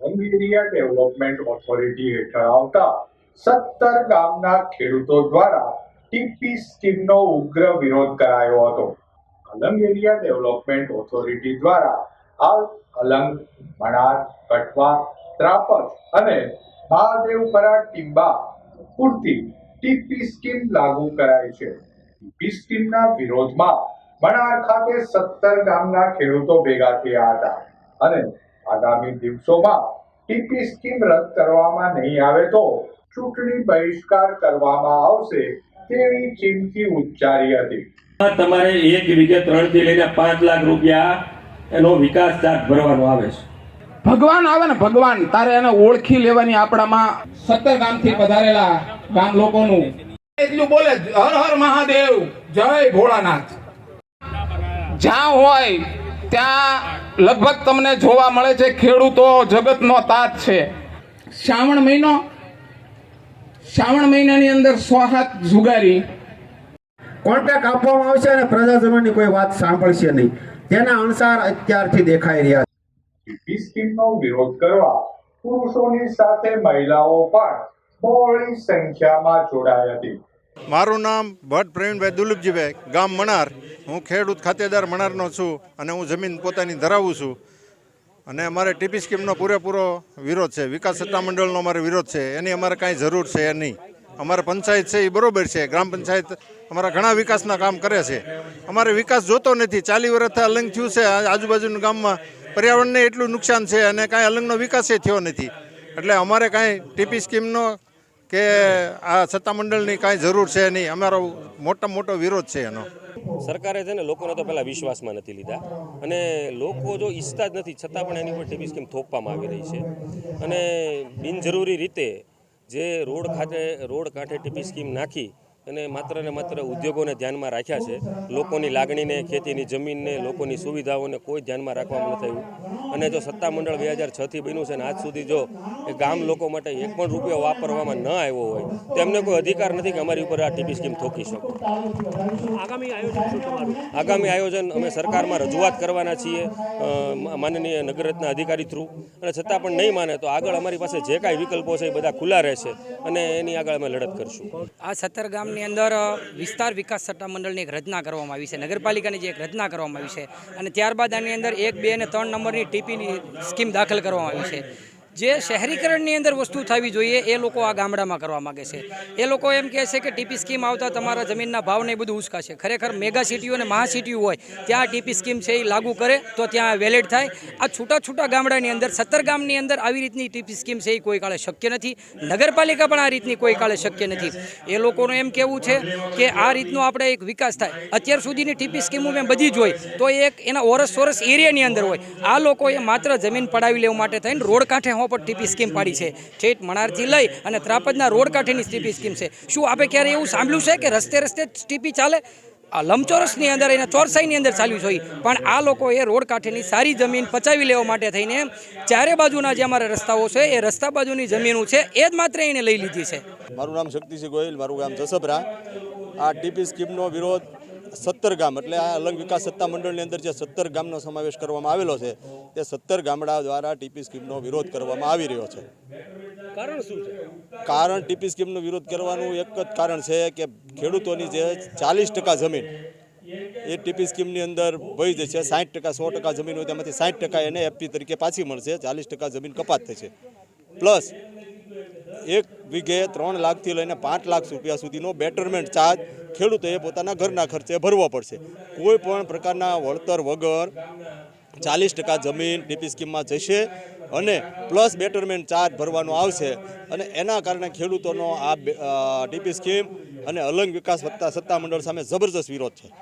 Alang area development authority હેઠળ આવતા સત્તર ગામના ખેડૂતો દ્વારા ટીપી સ્કીમનો ઉગ્ર વિરોધ કરાયો હતો. અલંગ એરિયા ડેવલપમેન્ટ ઓથોરિટી દ્વારા આ અલંગ, મણાર કટવા ત્રાપર અને મહાદેવપરા, ટીંબા પૂરતી ટીપી સ્કીમ લાગુ કરાઈ છે. ટીપી સ્કીમના વિરોધમાં મણાર ખાતે સત્તર ગામના ખેડૂતો ભેગા થયા હતા અને આગામી દિવસોમાં ટીપી સ્કીમ રદ કરવામાં નહીં આવે તો ચૂંટણી બહિષ્કાર કરવામાં આવશે તેવી ચીમકી ઉચ્ચારી હતી. તમારે એક વીઘે ત્રણથી લઈને પાંચ લાખ રૂપિયા એનો વિકાસ ચાર્જ ભરવાનો આવે છે. ભગવાન આવે ને ભગવાન તારે એને ઓળખી લેવાની આપણામાં સત્તર ગામથી પધારેલા ગામ લોકોનું. એટલું બોલે હર હર મહાદેવ જય ભોળાનાથ. જ્યાં હોય ત્યાં લગભગ તમને જોવા મળે છે ખેડૂતો જગતનો તાત છે. શ્રાવણ મહિનો શ્રાવણ મહિનાની અંદર સો હાથ જુગારી કોન્ટ્રાક્ટ આપવામાં આવશે અને પ્રજાજનોની કોઈ વાત સાંભળશે નહીં. તેના અનુસાર અત્યારથી દેખાઈ રહ્યા છે. ટીપી સ્કીમનો વિરોધ કરવા પુરુષોની સાથે મહિલાઓ પણ બહોળી સંખ્યામાં જોડાઈ હતી મારું નામ ભટ્ટ પ્રવીણભાઈ દુલીપજીભાઈ ગામ મણાર. હું ખેડૂત ખાતેદાર મણારનો છું અને હું જમીન પોતાની ધરાવું છું. અને અમારે ટીપી સ્કીમનો પૂરેપૂરો વિરોધ છે. વિકાસ સત્તામંડળનો અમારે વિરોધ છે. એની અમારે કાંઈ જરૂર છે નહીં. અમારે પંચાયત છે એ બરોબર છે. ગ્રામ પંચાયત અમારા ઘણા વિકાસના કામ કરે છે. અમારે વિકાસ જોતો નથી. ચાલી વર્ષથી અલંગ થયું છે. આજુબાજુના ગામમાં પર્યાવરણને એટલું નુકસાન છે અને કાંઈ અલંગનો વિકાસ થયો નથી. એટલે અમારે કાંઈ ટીપી સ્કીમનો કે આ સત્તામંડળની કાંઈ જરૂર છે નહીં. અમારો મોટા મોટો વિરોધ છે એનો. સરકારે છે ને લોકોને તો પહેલાં વિશ્વાસમાં નથી લીધા. અને લોકો જો ઈચ્છતા જ નથી, છતાં પણ એની ઉપર ટીપી સ્કીમ થોપવામાં આવી રહી છે. અને બિનજરૂરી રીતે જે રોડ ખાતે, રોડ કાંઠે ટીપી સ્કીમ નાખી અને માત્ર ને માત્ર ઉદ્યોગોને ધ્યાનમાં રાખ્યા છે. લોકોની લાગણીને ખેતીની જમીનને લોકોની સુવિધાઓને કોઈ ધ્યાનમાં રાખવામાં નથી આવ્યું અને જો સત્તામંડળ બે હજાર છથી બન્યું છે અને આજ સુધી જો એ ગામ લોકો માટે એક પણ રૂપિયો વાપરવામાં ન આવ્યો હોય તો એમને કોઈ અધિકાર નથી કે અમારી ઉપર આ ટીપી સ્કીમ થોકી શકો. આગામી આયોજન અમે સરકારમાં રજૂઆત કરવાના છીએ માનનીય નગરરત્ના અધિકારી થ્રુ. અને છતાં પણ નહીં માને તો આગળ અમારી પાસે જે કાંઈ વિકલ્પો છે એ બધા ખુલ્લા રહેશે. અને એની આગળ અમે લડત કરશું. આ સત્તર ગામની અંદર વિસ્તાર વિકાસ સત્તામંડળની એક રચના કરવામાં આવી છે. નગરપાલિકાની જે એક રચના કરવામાં આવી છે. અને ત્યારબાદ આની અંદર એક, બે અને ત્રણ નંબરની ટીપીની સ્કીમ દાખલ કરવામાં આવી છે. જે શહેરીકરણની અંદર વસ્તુ થવી જોઈએ, એ લોકો આ ગામડામાં કરવા માગે છે. એ લોકો એમ કહે છે કે ટીપી સ્કીમ આવતા તમારા જમીનના ભાવને બધું ઉચકાશે ખરેખર મેગા સિટીઓ અને મહાસિટીઓ હોય, ત્યાં ટીપી સ્કીમ છે એ લાગુ કરે, તો ત્યાં વેલિડ થાય. આ છૂટા છૂટા ગામડાની અંદર, સત્તર ગામની અંદર આવી રીતની ટીપી સ્કીમ છે એ કોઈ કાળે શક્ય નથી. નગરપાલિકા પણ આ રીતની કોઈ કાળે શક્ય નથી. એ લોકોનું એમ કહેવું છે કે આ રીતનો આપણે એક વિકાસ થાય. અત્યાર સુધીની ટીપી સ્કીમો મેં બધી જ હોય, તો એક એના ઓરસ સોરસ એરિયાની અંદર હોય. આ લોકોએ માત્ર જમીન પડાવી લેવા માટે થઈને રોડ કાંઠે હો પર ટીપી સ્કીમ પાડી છે. ઠેઠ મણારથી લઈ અને ત્રાપજના રોડ કાંઠેની ટીપી સ્કીમ છે. શું આપણે ક્યારે એવું સાંભળ્યું છે કે રસ્તે રસ્તે ટીપી ચાલે? આ લંબચોરસની અંદર એના ચોરસાઈની અંદર ચાલ્યું જોઈએ પણ આ લોકોએ રોડ કાંઠેની સારી જમીન પચાવી લેવા માટે થઈને ચારે બાજુના જે અમારા રસ્તાઓ છે, એ રસ્તા બાજુની જમીનો છે, એ જ માત્ર એને લઈ લીધી છે. મારું નામ શક્તિસિંહ ગોયલ મારું ગામ જસપરા આ ટીપી સ્કીમનો વિરોધ સત્તર ગામ એટલે આ અલંગ વિકાસ સત્તા મંડળની અંદર જે સત્તર ગામનો સમાવેશ કરવામાં આવેલો છે તે સત્તર ગામડા દ્વારા ટીપી સ્કીમનો વિરોધ કરવામાં આવી રહ્યો છે. કારણ શું છે? કારણ ટીપી સ્કીમનો વિરોધ કરવાનું એક જ કારણ છે કે ખેડૂતોની જે ચાલીસ ટકા જમીન એ ટીપી સ્કીમની અંદર વહી જશે સાઠ ટકા સો ટકા જમીન હોય તેમાંથી સાઠ ટકા એને એફપી તરીકે પાછી મળશે ચાલીસ ટકા જમીન કપાત થશે. પ્લસ એક વીઘે ત્રણ લાખથી લઈને પાંચ લાખ રૂપિયા સુધીનો બેટરમેન્ટ ચાર્જ ખેડૂતોએ પોતાના ઘરના ખર્ચે ભરવો પડશે. કોઈ પણ પ્રકારના વળતર વગર ચાલીસ ટકા જમીન ટીપી સ્કીમમાં જશે અને પ્લસ બેટરમેન્ટ ચાર્જ ભરવાનો આવશે અને એના કારણે ખેડૂતોનો આ ટીપી સ્કીમ અને અલંગ વિકાસ વત્તા સત્તામંડળ સામે જબરજસ્ત વિરોધ છે.